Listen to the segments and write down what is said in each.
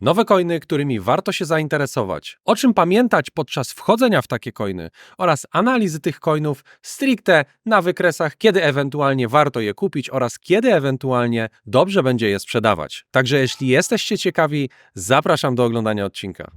Nowe coiny, którymi warto się zainteresować. O czym pamiętać podczas wchodzenia w takie coiny oraz analizy tych coinów stricte na wykresach, kiedy ewentualnie warto je kupić oraz kiedy ewentualnie dobrze będzie je sprzedawać. Także jeśli jesteście ciekawi, zapraszam do oglądania odcinka.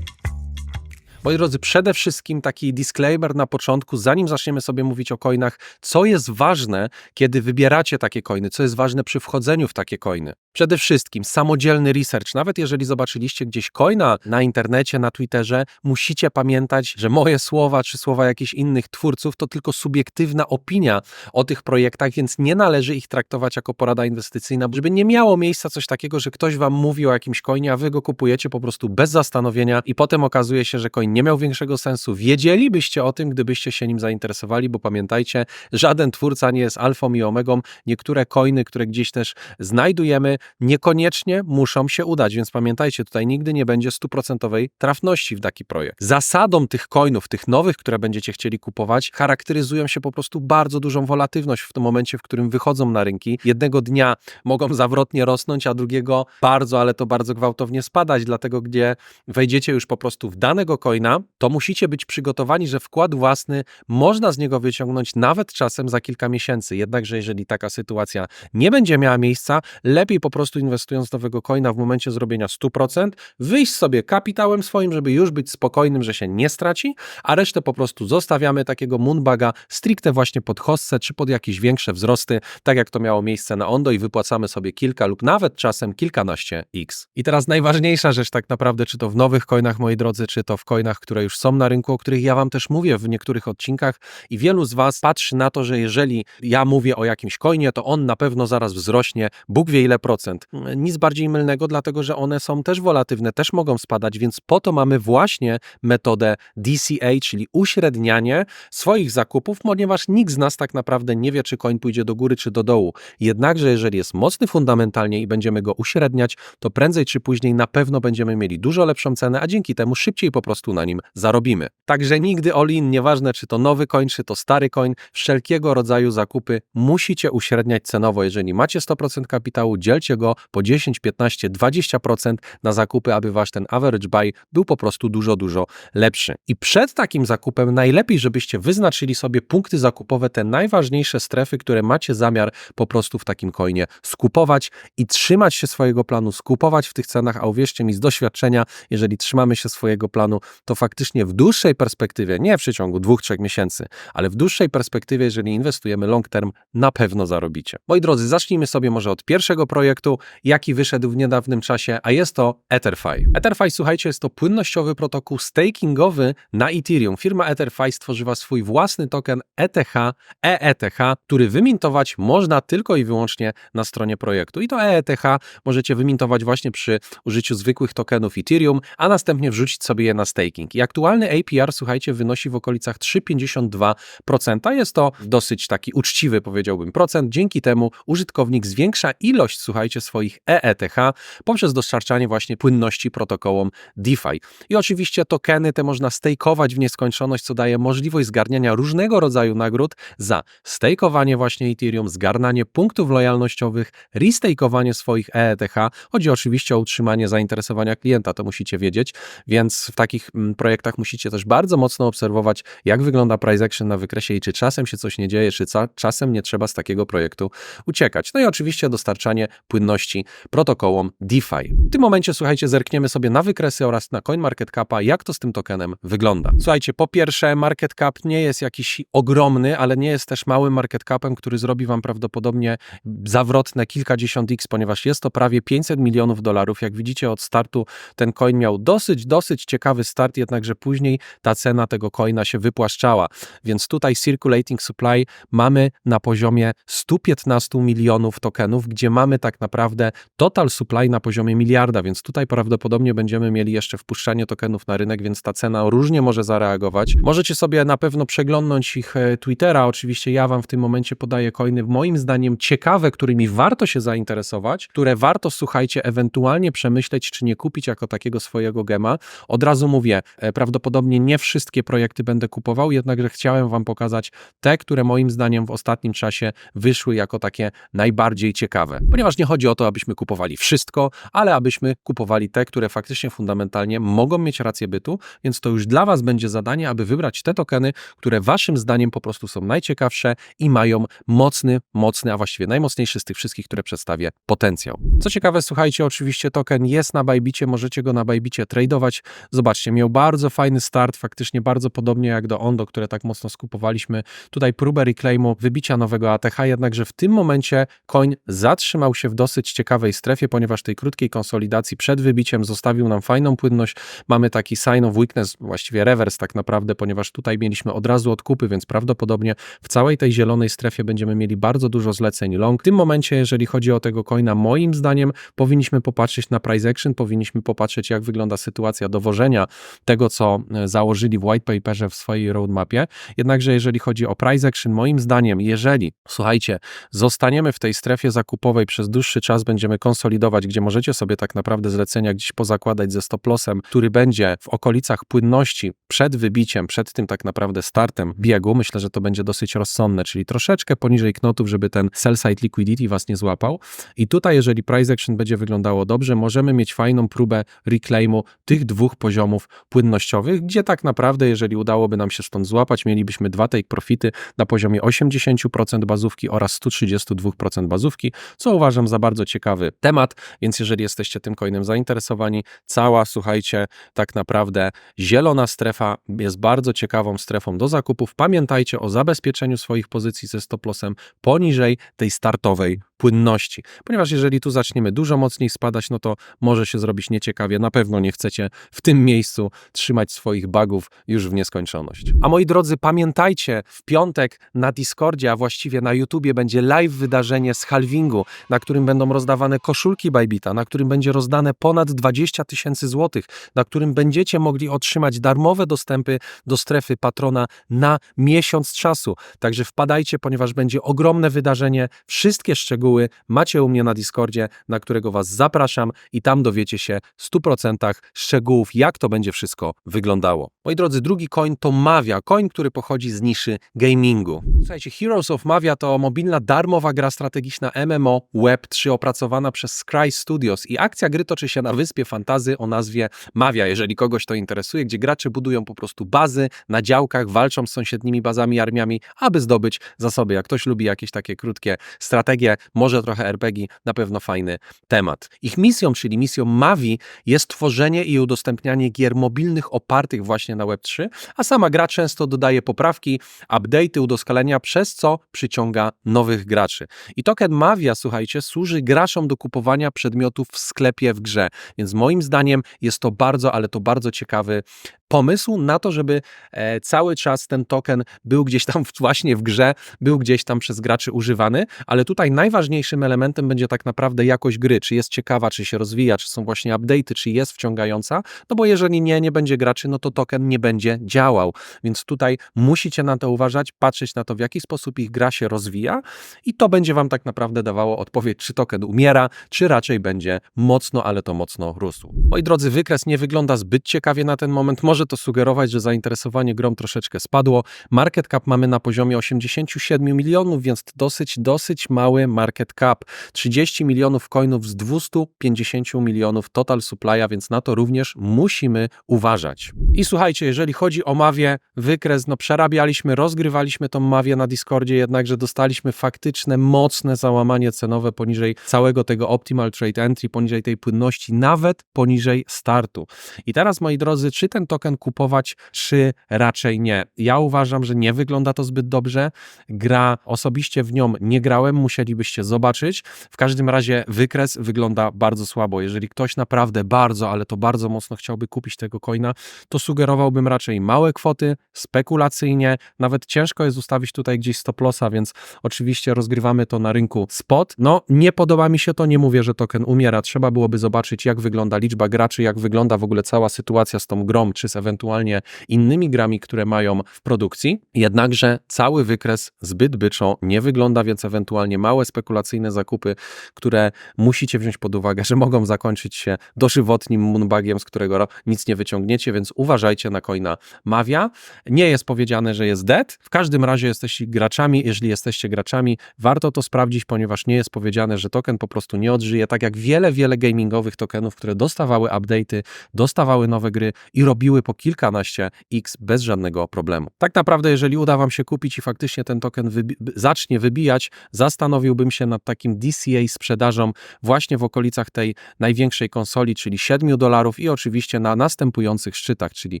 Moi drodzy, przede wszystkim taki disclaimer na początku, zanim zaczniemy sobie mówić o coinach, co jest ważne, kiedy wybieracie takie coiny, co jest ważne przy wchodzeniu w takie coiny. Przede wszystkim samodzielny research. Nawet jeżeli zobaczyliście gdzieś coina na internecie, na Twitterze, musicie pamiętać, że moje słowa czy słowa jakichś innych twórców to tylko subiektywna opinia o tych projektach, więc nie należy ich traktować jako porada inwestycyjna, żeby nie miało miejsca coś takiego, że ktoś wam mówi o jakimś coinie, a wy go kupujecie po prostu bez zastanowienia i potem okazuje się, że coin nie miał większego sensu. Wiedzielibyście o tym, gdybyście się nim zainteresowali, bo pamiętajcie, żaden twórca nie jest alfą i omegą. Niektóre coiny, które gdzieś też znajdujemy, niekoniecznie muszą się udać, więc pamiętajcie, tutaj nigdy nie będzie stuprocentowej trafności w taki projekt. Zasadą tych coinów, tych nowych, które będziecie chcieli kupować, charakteryzują się po prostu bardzo dużą wolatywność w tym momencie, w którym wychodzą na rynki. Jednego dnia mogą zawrotnie rosnąć, a drugiego bardzo, ale to bardzo gwałtownie spadać, dlatego gdzie wejdziecie już po prostu w danego coina, to musicie być przygotowani, że wkład własny można z niego wyciągnąć nawet czasem za kilka miesięcy. Jednakże jeżeli taka sytuacja nie będzie miała miejsca, lepiej po prostu inwestując nowego coina w momencie zrobienia 100%, wyjść sobie kapitałem swoim, żeby już być spokojnym, że się nie straci, a resztę po prostu zostawiamy takiego moonbaga stricte właśnie pod hossę czy pod jakieś większe wzrosty, tak jak to miało miejsce na Ondo i wypłacamy sobie kilka lub nawet czasem kilkanaście x. I teraz najważniejsza rzecz tak naprawdę, czy to w nowych coinach, moi drodzy, czy to w coinach, które już są na rynku, o których ja wam też mówię w niektórych odcinkach i wielu z was patrzy na to, że jeżeli ja mówię o jakimś coinie, to on na pewno zaraz wzrośnie, Bóg wie ile procent. Nic bardziej mylnego, dlatego że one są też wolatywne, też mogą spadać, więc po to mamy właśnie metodę DCA, czyli uśrednianie swoich zakupów, ponieważ nikt z nas tak naprawdę nie wie, czy coin pójdzie do góry, czy do dołu. Jednakże jeżeli jest mocny fundamentalnie i będziemy go uśredniać, to prędzej czy później na pewno będziemy mieli dużo lepszą cenę, a dzięki temu szybciej po prostu na nim zarobimy. Także nigdy all-in, nieważne czy to nowy coin, czy to stary coin, wszelkiego rodzaju zakupy musicie uśredniać cenowo. Jeżeli macie 100% kapitału, dzielcie go po 10, 15, 20% na zakupy, aby wasz ten average buy był po prostu dużo, dużo lepszy. I przed takim zakupem najlepiej, żebyście wyznaczyli sobie punkty zakupowe, te najważniejsze strefy, które macie zamiar po prostu w takim coinie skupować i trzymać się swojego planu, skupować w tych cenach, a uwierzcie mi z doświadczenia, jeżeli trzymamy się swojego planu, to faktycznie w dłuższej perspektywie, nie w przeciągu dwóch, trzech miesięcy, ale w dłuższej perspektywie, jeżeli inwestujemy long term, na pewno zarobicie. Moi drodzy, zacznijmy sobie może od pierwszego projektu, jaki wyszedł w niedawnym czasie, a jest to EtherFi. EtherFi, słuchajcie, jest to płynnościowy protokół stakingowy na Ethereum. Firma EtherFi stworzyła swój własny token ETH, EETH, który wymintować można tylko i wyłącznie na stronie projektu. I to EETH możecie wymintować właśnie przy użyciu zwykłych tokenów Ethereum, a następnie wrzucić sobie je na staking. I aktualny APR, słuchajcie, wynosi w okolicach 3,52%. Jest to dosyć taki uczciwy, powiedziałbym, procent. Dzięki temu użytkownik zwiększa ilość, słuchajcie, swoich EETH poprzez dostarczanie właśnie płynności protokołom DeFi. I oczywiście tokeny te można stakeować w nieskończoność, co daje możliwość zgarniania różnego rodzaju nagród za stakeowanie właśnie Ethereum, zgarnanie punktów lojalnościowych, restakeowanie swoich EETH. Chodzi oczywiście o utrzymanie zainteresowania klienta, to musicie wiedzieć, więc w takich mm, projektach musicie też bardzo mocno obserwować, jak wygląda price action na wykresie i czy czasem się coś nie dzieje, czy ca- czasem nie trzeba z takiego projektu uciekać. No i oczywiście dostarczanie płynności protokołom DeFi. W tym momencie, słuchajcie, zerkniemy sobie na wykresy oraz na CoinMarketCapa, jak to z tym tokenem wygląda. Słuchajcie, po pierwsze, market cap nie jest jakiś ogromny, ale nie jest też małym market capem, który zrobi wam prawdopodobnie zawrotne kilkadziesiąt x, ponieważ jest to prawie 500 milionów dolarów. Jak widzicie, od startu ten coin miał dosyć, dosyć ciekawy start, jednakże później ta cena tego coina się wypłaszczała. Więc tutaj circulating supply mamy na poziomie 115 milionów tokenów, gdzie mamy tak naprawdę total supply na poziomie miliarda, więc tutaj prawdopodobnie będziemy mieli jeszcze wpuszczanie tokenów na rynek, więc ta cena różnie może zareagować. Możecie sobie na pewno przeglądnąć ich e, Twittera. Oczywiście ja wam w tym momencie podaję coiny, moim zdaniem ciekawe, którymi warto się zainteresować, które warto, słuchajcie, ewentualnie przemyśleć, czy nie kupić jako takiego swojego gema. Od razu mówię, prawdopodobnie nie wszystkie projekty będę kupował, jednakże chciałem Wam pokazać te, które moim zdaniem w ostatnim czasie wyszły jako takie najbardziej ciekawe. Ponieważ nie chodzi o to, abyśmy kupowali wszystko, ale abyśmy kupowali te, które faktycznie fundamentalnie mogą mieć rację bytu, więc to już dla Was będzie zadanie, aby wybrać te tokeny, które Waszym zdaniem po prostu są najciekawsze i mają mocny, mocny, a właściwie najmocniejszy z tych wszystkich, które przedstawię, potencjał. Co ciekawe, słuchajcie, oczywiście token jest na Bajbicie, możecie go na Bajbicie tradeować. Zobaczcie, miał bardzo fajny start, faktycznie bardzo podobnie jak do Ondo, które tak mocno skupowaliśmy. Tutaj próbę reclaimu, wybicia nowego ATH, jednakże w tym momencie coin zatrzymał się w dosyć ciekawej strefie, ponieważ tej krótkiej konsolidacji przed wybiciem zostawił nam fajną płynność. Mamy taki sign of weakness, właściwie reverse tak naprawdę, ponieważ tutaj mieliśmy od razu odkupy, więc prawdopodobnie w całej tej zielonej strefie będziemy mieli bardzo dużo zleceń long. W tym momencie, jeżeli chodzi o tego coina, moim zdaniem powinniśmy popatrzeć na price action, powinniśmy popatrzeć jak wygląda sytuacja dowożenia tego, co e, założyli w white paperze w swojej roadmapie. Jednakże jeżeli chodzi o price action, moim zdaniem, jeżeli, słuchajcie, zostaniemy w tej strefie zakupowej przez dłuższy czas, będziemy konsolidować, gdzie możecie sobie tak naprawdę zlecenia gdzieś pozakładać ze stop lossem, który będzie w okolicach płynności przed wybiciem, przed tym tak naprawdę startem biegu, myślę, że to będzie dosyć rozsądne, czyli troszeczkę poniżej knotów, żeby ten sell side liquidity was nie złapał. I tutaj, jeżeli price action będzie wyglądało dobrze, możemy mieć fajną próbę reclaimu tych dwóch poziomów płynnościowych, gdzie tak naprawdę, jeżeli udałoby nam się stąd złapać, mielibyśmy dwa take profity na poziomie 80% bazówki oraz 132% bazówki, co uważam za bardzo ciekawy temat, więc jeżeli jesteście tym coinem zainteresowani, cała, słuchajcie, tak naprawdę zielona strefa jest bardzo ciekawą strefą do zakupów. Pamiętajcie o zabezpieczeniu swoich pozycji ze stop lossem poniżej tej startowej płynności. Ponieważ jeżeli tu zaczniemy dużo mocniej spadać, no to może się zrobić nieciekawie. Na pewno nie chcecie w tym miejscu trzymać swoich bugów już w nieskończoność. A moi drodzy, pamiętajcie, w piątek na Discordzie, a właściwie na YouTubie będzie live wydarzenie z halvingu, na którym będą rozdawane koszulki Bybita, na którym będzie rozdane ponad 20 tysięcy złotych, na którym będziecie mogli otrzymać darmowe dostępy do strefy patrona na miesiąc czasu. Także wpadajcie, ponieważ będzie ogromne wydarzenie. Wszystkie szczegóły macie u mnie na Discordzie, na którego Was zapraszam i tam dowiecie się w 100% szczegółów, jak to będzie wszystko wyglądało. Moi drodzy, drugi coin to Mavia, coin, który pochodzi z niszy gamingu. Słuchajcie, Heroes of Mavia to mobilna darmowa gra strategiczna MMO Web3 opracowana przez Scry Studios i akcja gry toczy się na wyspie fantazy o nazwie Mavia, jeżeli kogoś to interesuje, gdzie gracze budują po prostu bazy na działkach, walczą z sąsiednimi bazami armiami, aby zdobyć zasoby. Jak ktoś lubi jakieś takie krótkie strategie, może trochę RPG, na pewno fajny temat. Ich misją, czyli misją Mavi, jest tworzenie i udostępnianie gier mobilnych opartych właśnie na Web3, a sama gra często dodaje poprawki, update'y, udoskonalenia, przez co przyciąga nowych graczy. I token Mavia, słuchajcie, służy graczom do kupowania przedmiotów w sklepie w grze, więc moim zdaniem jest to bardzo, ale to bardzo ciekawy pomysł na to, żeby e, cały czas ten token był gdzieś tam właśnie w grze, był gdzieś tam przez graczy używany, ale tutaj najważniejszym elementem będzie tak naprawdę jakość gry, czy jest ciekawa, czy się rozwija, czy są właśnie update'y, czy jest wciągająca, no bo jeżeli nie, nie będzie graczy, no to token nie będzie działał, więc tutaj musicie na to uważać, patrzeć na to, w jaki sposób ich gra się rozwija i to będzie wam tak naprawdę dawało odpowiedź, czy token umiera, czy raczej będzie mocno, ale to mocno rósł. Moi drodzy, wykres nie wygląda zbyt ciekawie na ten moment, może to sugerować, że zainteresowanie grom troszeczkę spadło. Market cap mamy na poziomie 87 milionów, więc dosyć, dosyć mały market cap. 30 milionów coinów z 250 milionów total supply'a, więc na to również musimy uważać. I słuchajcie, jeżeli chodzi o Mavię, wykres, no przerabialiśmy, rozgrywaliśmy tą Mavię na Discordzie, jednakże dostaliśmy faktyczne, mocne załamanie cenowe poniżej całego tego optimal trade entry, poniżej tej płynności, nawet poniżej startu. I teraz, moi drodzy, czy ten token kupować, czy raczej nie? Ja uważam, że nie wygląda to zbyt dobrze. Gra, osobiście w nią nie grałem, musielibyście zobaczyć. W każdym razie wykres wygląda bardzo słabo. Jeżeli ktoś naprawdę bardzo, ale to bardzo mocno chciałby kupić tego coina, to sugerowałbym raczej małe kwoty, spekulacyjnie. Nawet ciężko jest ustawić tutaj gdzieś stop lossa, więc oczywiście rozgrywamy to na rynku spot. No, nie podoba mi się to, nie mówię, że token umiera. Trzeba byłoby zobaczyć, jak wygląda liczba graczy, jak wygląda w ogóle cała sytuacja z tą grą, czy z ewentualnie innymi grami, które mają w produkcji. Jednakże cały wykres zbyt byczo nie wygląda, więc ewentualnie małe spekulacyjne zakupy, które musicie wziąć pod uwagę, że mogą zakończyć się dożywotnim moonbugiem, z którego nic nie wyciągniecie, więc uważajcie na coina Mavia. Nie jest powiedziane, że jest dead. W każdym razie jesteście graczami. Jeżeli jesteście graczami, warto to sprawdzić, ponieważ nie jest powiedziane, że token po prostu nie odżyje, tak jak wiele, wiele gamingowych tokenów, które dostawały update'y, dostawały nowe gry i robiły po kilkanaście x bez żadnego problemu. Tak naprawdę, jeżeli uda Wam się kupić i faktycznie ten token wybi zacznie wybijać, zastanowiłbym się nad takim DCA sprzedażą właśnie w okolicach tej największej konsoli, czyli 7 dolarów i oczywiście na następujących szczytach, czyli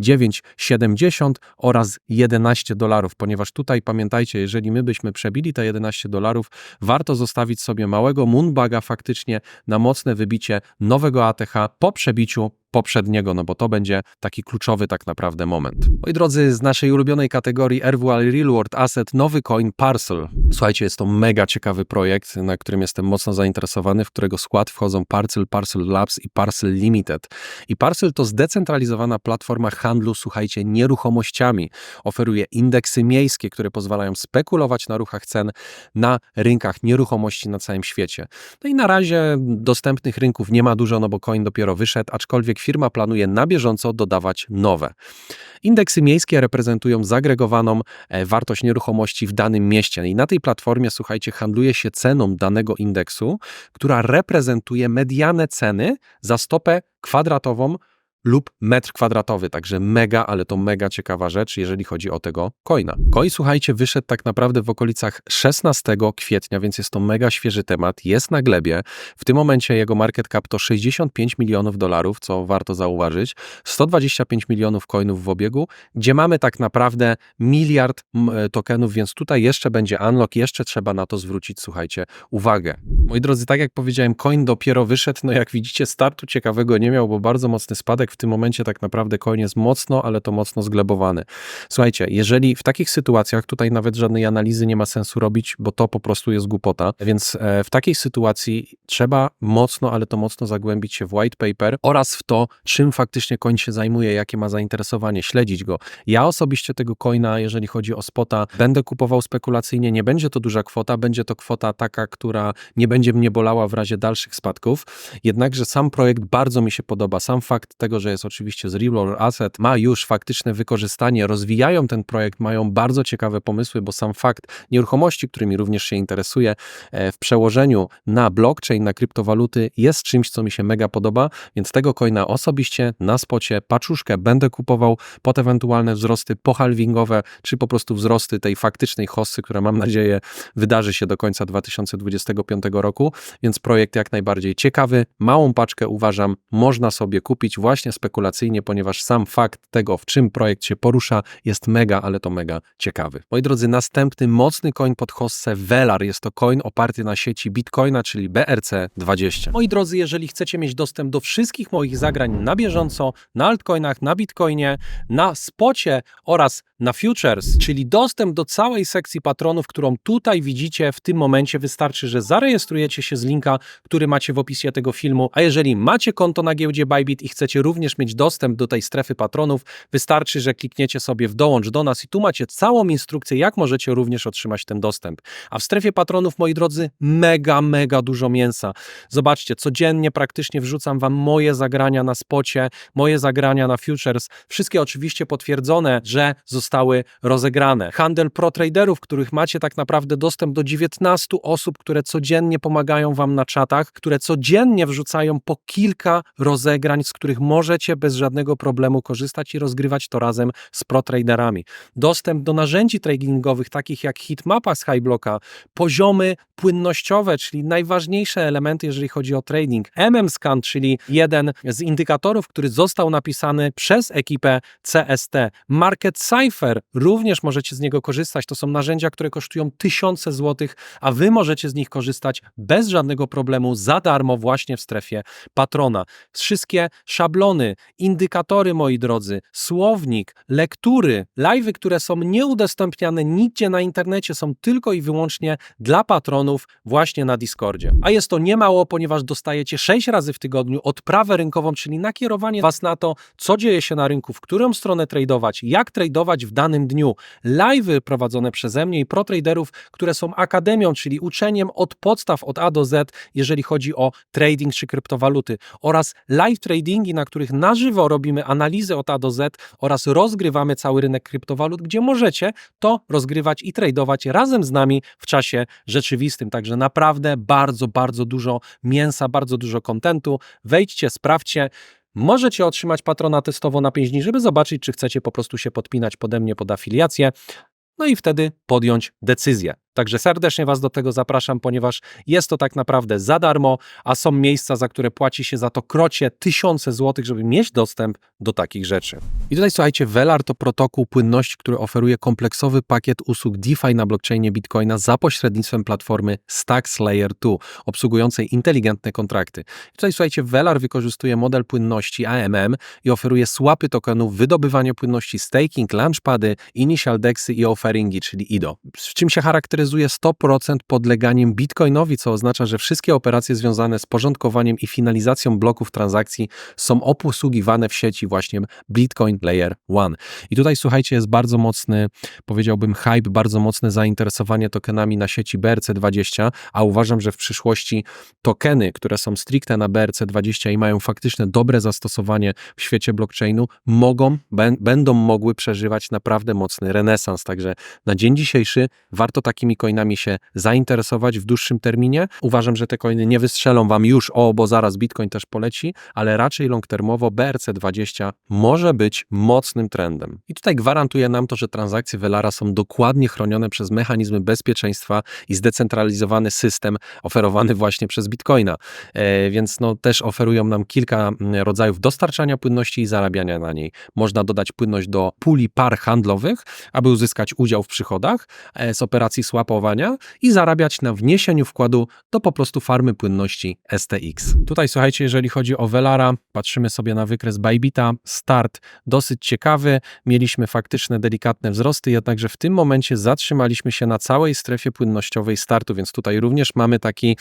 9,70 oraz 11 dolarów, ponieważ tutaj pamiętajcie, jeżeli my byśmy przebili te 11 dolarów, warto zostawić sobie małego moonbaga faktycznie na mocne wybicie nowego ATH po przebiciu poprzedniego, no bo to będzie taki kluczowy tak naprawdę moment. Moi drodzy, z naszej ulubionej kategorii RWL Real World Asset nowy coin Parcel. Słuchajcie, jest to mega ciekawy projekt, na którym jestem mocno zainteresowany, w którego skład wchodzą Parcel, Parcel Labs i Parcel Limited. I Parcel to zdecentralizowana platforma handlu, słuchajcie, nieruchomościami. Oferuje indeksy miejskie, które pozwalają spekulować na ruchach cen na rynkach nieruchomości na całym świecie. No i na razie dostępnych rynków nie ma dużo, no bo coin dopiero wyszedł, aczkolwiek firma planuje na bieżąco dodawać nowe. Indeksy miejskie reprezentują zagregowaną e, wartość nieruchomości w danym mieście i na tej platformie, słuchajcie, handluje się ceną danego indeksu, która reprezentuje medianę ceny za stopę kwadratową lub metr kwadratowy, także mega, ale to mega ciekawa rzecz, jeżeli chodzi o tego coina. Coin, słuchajcie, wyszedł tak naprawdę w okolicach 16 kwietnia, więc jest to mega świeży temat, jest na glebie. W tym momencie jego market cap to 65 milionów dolarów, co warto zauważyć, 125 milionów coinów w obiegu, gdzie mamy tak naprawdę miliard e, tokenów, więc tutaj jeszcze będzie unlock, jeszcze trzeba na to zwrócić, słuchajcie, uwagę. Moi drodzy, tak jak powiedziałem, coin dopiero wyszedł, no jak widzicie, startu ciekawego nie miał, bo bardzo mocny spadek w tym momencie tak naprawdę coin jest mocno, ale to mocno zglebowany. Słuchajcie, jeżeli w takich sytuacjach, tutaj nawet żadnej analizy nie ma sensu robić, bo to po prostu jest głupota, więc e, w takiej sytuacji trzeba mocno, ale to mocno zagłębić się w white paper oraz w to, czym faktycznie coin się zajmuje, jakie ma zainteresowanie, śledzić go. Ja osobiście tego coina, jeżeli chodzi o spota, będę kupował spekulacyjnie, nie będzie to duża kwota, będzie to kwota taka, która nie będzie mnie bolała w razie dalszych spadków, jednakże sam projekt bardzo mi się podoba, sam fakt tego, że że jest oczywiście z Real Asset, ma już faktyczne wykorzystanie, rozwijają ten projekt, mają bardzo ciekawe pomysły, bo sam fakt nieruchomości, którymi również się interesuje, e, w przełożeniu na blockchain, na kryptowaluty jest czymś, co mi się mega podoba, więc tego coina osobiście na spocie paczuszkę będę kupował pod ewentualne wzrosty pohalvingowe, czy po prostu wzrosty tej faktycznej hossy, która mam nadzieję wydarzy się do końca 2025 roku, więc projekt jak najbardziej ciekawy, małą paczkę uważam, można sobie kupić właśnie spekulacyjnie, ponieważ sam fakt tego, w czym projekt się porusza, jest mega, ale to mega ciekawy. Moi drodzy, następny mocny coin pod hossę Velar. Jest to coin oparty na sieci Bitcoina, czyli BRC20. Moi drodzy, jeżeli chcecie mieć dostęp do wszystkich moich zagrań na bieżąco, na altcoinach, na Bitcoinie, na spocie oraz na futures, czyli dostęp do całej sekcji patronów, którą tutaj widzicie w tym momencie, wystarczy, że zarejestrujecie się z linka, który macie w opisie tego filmu, a jeżeli macie konto na giełdzie Bybit i chcecie również mieć dostęp do tej strefy patronów, wystarczy, że klikniecie sobie w dołącz do nas i tu macie całą instrukcję, jak możecie również otrzymać ten dostęp. A w strefie patronów, moi drodzy, mega, mega dużo mięsa. Zobaczcie, codziennie praktycznie wrzucam wam moje zagrania na spocie, moje zagrania na futures, wszystkie oczywiście potwierdzone, że zostały rozegrane. Handel pro traderów, których macie tak naprawdę dostęp do 19 osób, które codziennie pomagają wam na czatach, które codziennie wrzucają po kilka rozegrań, z których może możecie bez żadnego problemu korzystać i rozgrywać to razem z pro-traderami. Dostęp do narzędzi tradingowych, takich jak hitmapa z Highblocka, poziomy płynnościowe, czyli najważniejsze elementy, jeżeli chodzi o trading. MM-Scan, czyli jeden z indykatorów, który został napisany przez ekipę CST. Market Cypher, Również możecie z niego korzystać. To są narzędzia, które kosztują tysiące złotych, a wy możecie z nich korzystać bez żadnego problemu, za darmo właśnie w strefie patrona. Wszystkie szablony, indykatory, moi drodzy, słownik, lektury, live'y, które są nieudostępniane nigdzie na internecie, są tylko i wyłącznie dla patronów właśnie na Discordzie. A jest to niemało, ponieważ dostajecie 6 razy w tygodniu odprawę rynkową, czyli nakierowanie was na to, co dzieje się na rynku, w którą stronę tradować, jak tradować w danym dniu. Live'y prowadzone przeze mnie i protraderów, które są akademią, czyli uczeniem od podstaw od A do Z, jeżeli chodzi o trading czy kryptowaluty oraz live tradingi, na których na żywo robimy analizę od A do Z oraz rozgrywamy cały rynek kryptowalut, gdzie możecie to rozgrywać i tradować razem z nami w czasie rzeczywistym. Także naprawdę bardzo, bardzo dużo mięsa, bardzo dużo kontentu. Wejdźcie, sprawdźcie. Możecie otrzymać patrona testowo na 5 dni, żeby zobaczyć, czy chcecie po prostu się podpinać pode mnie pod afiliację. No i wtedy podjąć decyzję. Także serdecznie Was do tego zapraszam, ponieważ jest to tak naprawdę za darmo, a są miejsca, za które płaci się za to krocie tysiące złotych, żeby mieć dostęp do takich rzeczy. I tutaj słuchajcie, Velar to protokół płynności, który oferuje kompleksowy pakiet usług DeFi na blockchainie Bitcoina za pośrednictwem platformy Stacks Layer 2, obsługującej inteligentne kontrakty. I tutaj słuchajcie, Velar wykorzystuje model płynności AMM i oferuje swapy tokenów, wydobywanie płynności staking, launchpady, initial dexy i offeringi, czyli IDO. Z czym się charakteryzuje charakteryzuje 100% podleganiem bitcoinowi, co oznacza, że wszystkie operacje związane z porządkowaniem i finalizacją bloków transakcji są obsługiwane w sieci właśnie Bitcoin Layer 1. I tutaj słuchajcie, jest bardzo mocny, powiedziałbym hype, bardzo mocne zainteresowanie tokenami na sieci BRC20, a uważam, że w przyszłości tokeny, które są stricte na BRC20 i mają faktyczne dobre zastosowanie w świecie blockchainu, mogą, będą mogły przeżywać naprawdę mocny renesans. Także na dzień dzisiejszy warto takimi coinami się zainteresować w dłuższym terminie. Uważam, że te coiny nie wystrzelą wam już, o, bo zaraz Bitcoin też poleci, ale raczej long termowo BRC20 może być mocnym trendem. I tutaj gwarantuje nam to, że transakcje Velara są dokładnie chronione przez mechanizmy bezpieczeństwa i zdecentralizowany system oferowany właśnie przez Bitcoina. E, więc no, też oferują nam kilka mm, rodzajów dostarczania płynności i zarabiania na niej. Można dodać płynność do puli par handlowych, aby uzyskać udział w przychodach e, z operacji swap mapowania i zarabiać na wniesieniu wkładu do po prostu farmy płynności STX. Tutaj słuchajcie, jeżeli chodzi o Velara, patrzymy sobie na wykres Bybita, start dosyć ciekawy, mieliśmy faktyczne delikatne wzrosty, jednakże w tym momencie zatrzymaliśmy się na całej strefie płynnościowej startu, więc tutaj również mamy taki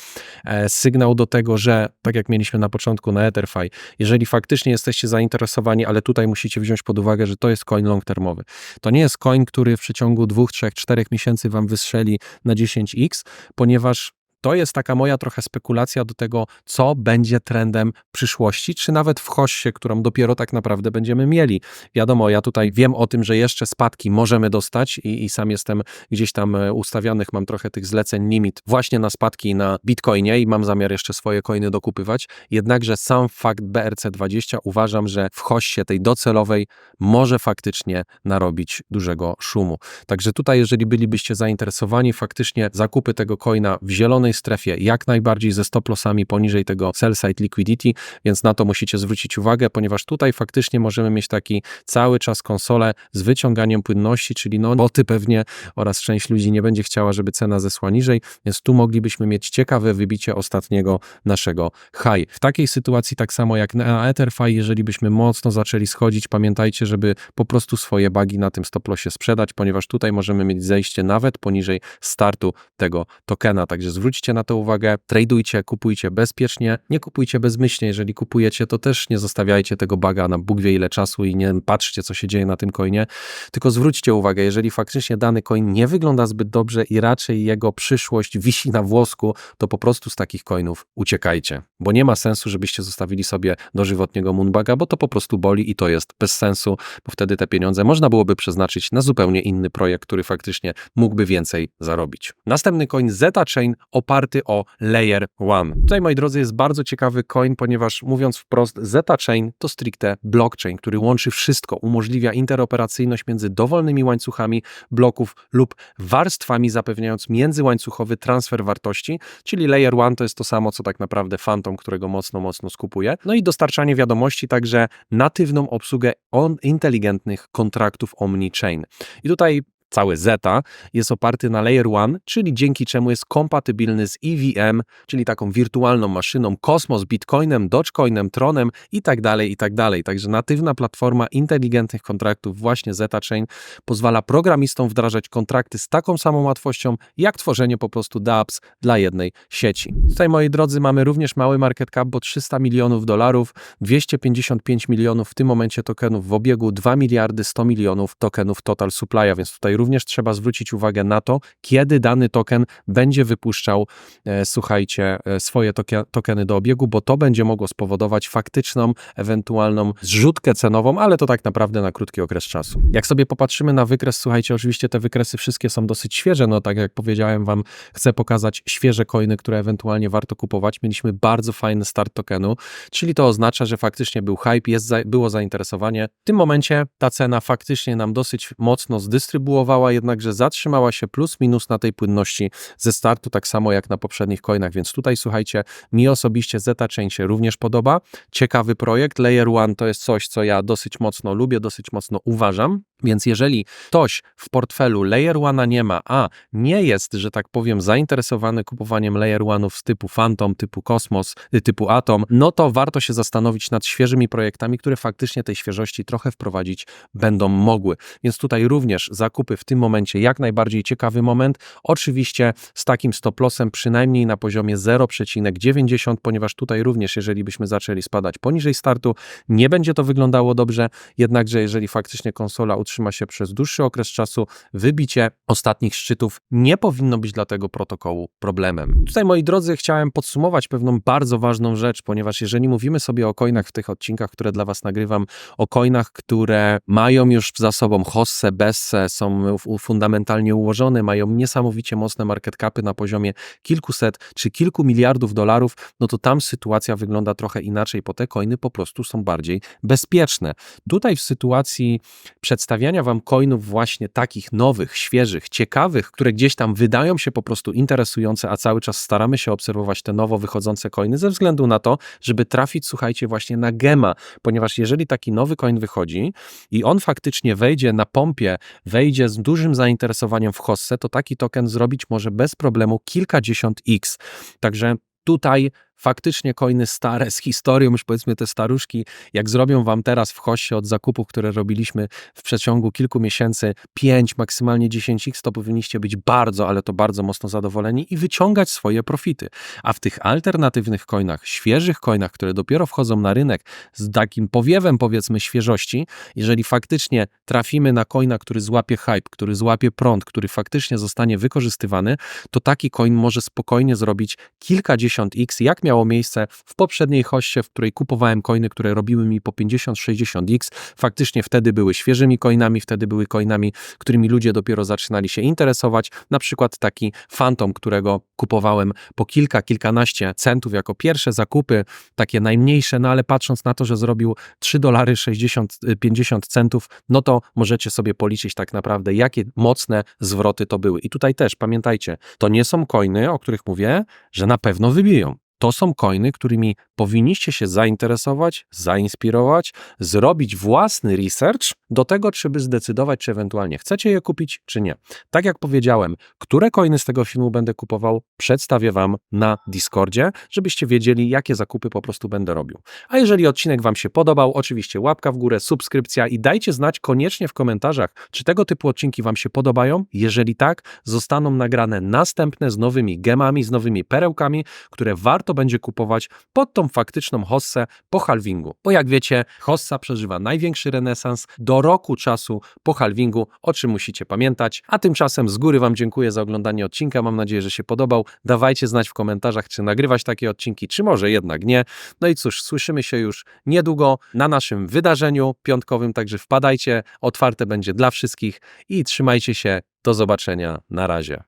e, sygnał do tego, że tak jak mieliśmy na początku na Etherfi, jeżeli faktycznie jesteście zainteresowani, ale tutaj musicie wziąć pod uwagę, że to jest coin long termowy. To nie jest coin, który w przeciągu 2, 3, 4 miesięcy wam wystrzeli na 10x, ponieważ to jest taka moja trochę spekulacja do tego, co będzie trendem przyszłości, czy nawet w hoście, którą dopiero tak naprawdę będziemy mieli. Wiadomo, ja tutaj wiem o tym, że jeszcze spadki możemy dostać i, i sam jestem gdzieś tam e, ustawionych, mam trochę tych zleceń limit właśnie na spadki na Bitcoinie i mam zamiar jeszcze swoje coiny dokupywać. Jednakże sam fakt BRC20 uważam, że w hoście tej docelowej może faktycznie narobić dużego szumu. Także tutaj, jeżeli bylibyście zainteresowani, faktycznie zakupy tego coina w zielonej strefie, jak najbardziej ze stop lossami poniżej tego sell side liquidity, więc na to musicie zwrócić uwagę, ponieważ tutaj faktycznie możemy mieć taki cały czas konsolę z wyciąganiem płynności, czyli no boty pewnie oraz część ludzi nie będzie chciała, żeby cena zesła niżej, więc tu moglibyśmy mieć ciekawe wybicie ostatniego naszego high. W takiej sytuacji tak samo jak na EtherFi, jeżeli byśmy mocno zaczęli schodzić, pamiętajcie, żeby po prostu swoje bagi na tym stop lossie sprzedać, ponieważ tutaj możemy mieć zejście nawet poniżej startu tego tokena, także zwróćcie zwróćcie na to uwagę, tradujcie, kupujcie bezpiecznie, nie kupujcie bezmyślnie, jeżeli kupujecie, to też nie zostawiajcie tego baga na Bóg wie ile czasu i nie patrzcie, co się dzieje na tym coinie, tylko zwróćcie uwagę, jeżeli faktycznie dany coin nie wygląda zbyt dobrze i raczej jego przyszłość wisi na włosku, to po prostu z takich coinów uciekajcie, bo nie ma sensu, żebyście zostawili sobie dożywotniego moonbaga, bo to po prostu boli i to jest bez sensu, bo wtedy te pieniądze można byłoby przeznaczyć na zupełnie inny projekt, który faktycznie mógłby więcej zarobić. Następny coin Zeta Chain oparty o Layer One. Tutaj, moi drodzy, jest bardzo ciekawy coin, ponieważ mówiąc wprost, Zeta Chain to stricte blockchain, który łączy wszystko, umożliwia interoperacyjność między dowolnymi łańcuchami bloków lub warstwami, zapewniając międzyłańcuchowy transfer wartości, czyli Layer One to jest to samo, co tak naprawdę Phantom, którego mocno, mocno skupuje. No i dostarczanie wiadomości, także natywną obsługę on inteligentnych kontraktów Omni-Chain. I tutaj cały Zeta jest oparty na Layer One, czyli dzięki czemu jest kompatybilny z EVM, czyli taką wirtualną maszyną, Cosmos, Bitcoinem, Dogecoinem, Tronem i tak dalej, i tak. Także natywna platforma inteligentnych kontraktów, właśnie Zeta Chain, pozwala programistom wdrażać kontrakty z taką samą łatwością, jak tworzenie po prostu dApps dla jednej sieci. Tutaj, moi drodzy, mamy również mały market cap, bo 300 milionów dolarów, 255 milionów w tym momencie tokenów w obiegu, 2 miliardy 100 milionów tokenów total supply'a, więc tutaj również trzeba zwrócić uwagę na to, kiedy dany token będzie wypuszczał, e, słuchajcie, e, swoje tokie, tokeny do obiegu, bo to będzie mogło spowodować faktyczną, ewentualną zrzutkę cenową, ale to tak naprawdę na krótki okres czasu. Jak sobie popatrzymy na wykres, słuchajcie, oczywiście te wykresy wszystkie są dosyć świeże, no tak jak powiedziałem wam, chcę pokazać świeże coiny, które ewentualnie warto kupować. Mieliśmy bardzo fajny start tokenu, czyli to oznacza, że faktycznie był hype, jest, było zainteresowanie. W tym momencie ta cena faktycznie nam dosyć mocno zdystrybuowała, jednakże zatrzymała się plus minus na tej płynności ze startu, tak samo jak na poprzednich coinach, więc tutaj słuchajcie, mi osobiście Zeta Chain się również podoba. Ciekawy projekt, Layer One to jest coś, co ja dosyć mocno lubię, dosyć mocno uważam, więc jeżeli ktoś w portfelu Layer One'a nie ma, a nie jest, że tak powiem, zainteresowany kupowaniem Layer One'ów z typu Phantom, typu Cosmos, y, typu Atom, no to warto się zastanowić nad świeżymi projektami, które faktycznie tej świeżości trochę wprowadzić będą mogły. Więc tutaj również zakupy w tym momencie jak najbardziej ciekawy moment. Oczywiście z takim stop lossem przynajmniej na poziomie 0,90, ponieważ tutaj również, jeżeli byśmy zaczęli spadać poniżej startu, nie będzie to wyglądało dobrze. Jednakże, jeżeli faktycznie konsola utrzyma się przez dłuższy okres czasu, wybicie ostatnich szczytów nie powinno być dla tego protokołu problemem. Tutaj, moi drodzy, chciałem podsumować pewną bardzo ważną rzecz, ponieważ jeżeli mówimy sobie o coinach w tych odcinkach, które dla Was nagrywam, o coinach, które mają już za sobą hossę, bessę, są fundamentalnie ułożone, mają niesamowicie mocne market capy na poziomie kilkuset czy kilku miliardów dolarów, no to tam sytuacja wygląda trochę inaczej, bo te coiny po prostu są bardziej bezpieczne. Tutaj w sytuacji przedstawiania Wam coinów właśnie takich nowych, świeżych, ciekawych, które gdzieś tam wydają się po prostu interesujące, a cały czas staramy się obserwować te nowo wychodzące coiny ze względu na to, żeby trafić, słuchajcie, właśnie na gema, ponieważ jeżeli taki nowy coin wychodzi i on faktycznie wejdzie na pompie, wejdzie z dużym zainteresowaniem w hossę, to taki token zrobić może bez problemu kilkadziesiąt x. Także tutaj faktycznie coiny stare z historią, już powiedzmy te staruszki, jak zrobią wam teraz w hoście od zakupów, które robiliśmy w przeciągu kilku miesięcy 5, maksymalnie 10x, to powinniście być bardzo, ale to bardzo mocno zadowoleni i wyciągać swoje profity. A w tych alternatywnych coinach, świeżych coinach, które dopiero wchodzą na rynek z takim powiewem powiedzmy świeżości, jeżeli faktycznie trafimy na coina, który złapie hype, który złapie prąd, który faktycznie zostanie wykorzystywany, to taki coin może spokojnie zrobić kilkadziesiąt x, jak miało miejsce w poprzedniej hoście, w której kupowałem coiny, które robiły mi po 50-60x. Faktycznie wtedy były świeżymi coinami, wtedy były coinami, którymi ludzie dopiero zaczynali się interesować. Na przykład taki Phantom, którego kupowałem po kilka, kilkanaście centów jako pierwsze zakupy, takie najmniejsze, no ale patrząc na to, że zrobił 3 dolary 60, 50 centów, no to możecie sobie policzyć tak naprawdę, jakie mocne zwroty to były. I tutaj też pamiętajcie, to nie są coiny, o których mówię, że na pewno wybiją. To są coiny, którymi powinniście się zainteresować, zainspirować, zrobić własny research do tego, czy by zdecydować, czy ewentualnie chcecie je kupić, czy nie. Tak jak powiedziałem, które coiny z tego filmu będę kupował, przedstawię Wam na Discordzie, żebyście wiedzieli, jakie zakupy po prostu będę robił. A jeżeli odcinek Wam się podobał, oczywiście łapka w górę, subskrypcja i dajcie znać koniecznie w komentarzach, czy tego typu odcinki Wam się podobają. Jeżeli tak, zostaną nagrane następne z nowymi gemami, z nowymi perełkami, które warto będzie kupować pod tą faktyczną hossę po halvingu. Bo jak wiecie, hossa przeżywa największy renesans do roku czasu po halvingu, o czym musicie pamiętać. A tymczasem z góry Wam dziękuję za oglądanie odcinka. Mam nadzieję, że się podobał. Dawajcie znać w komentarzach, czy nagrywać takie odcinki, czy może jednak nie. No i cóż, słyszymy się już niedługo na naszym wydarzeniu piątkowym, także wpadajcie. Otwarte będzie dla wszystkich i trzymajcie się. Do zobaczenia. Na razie.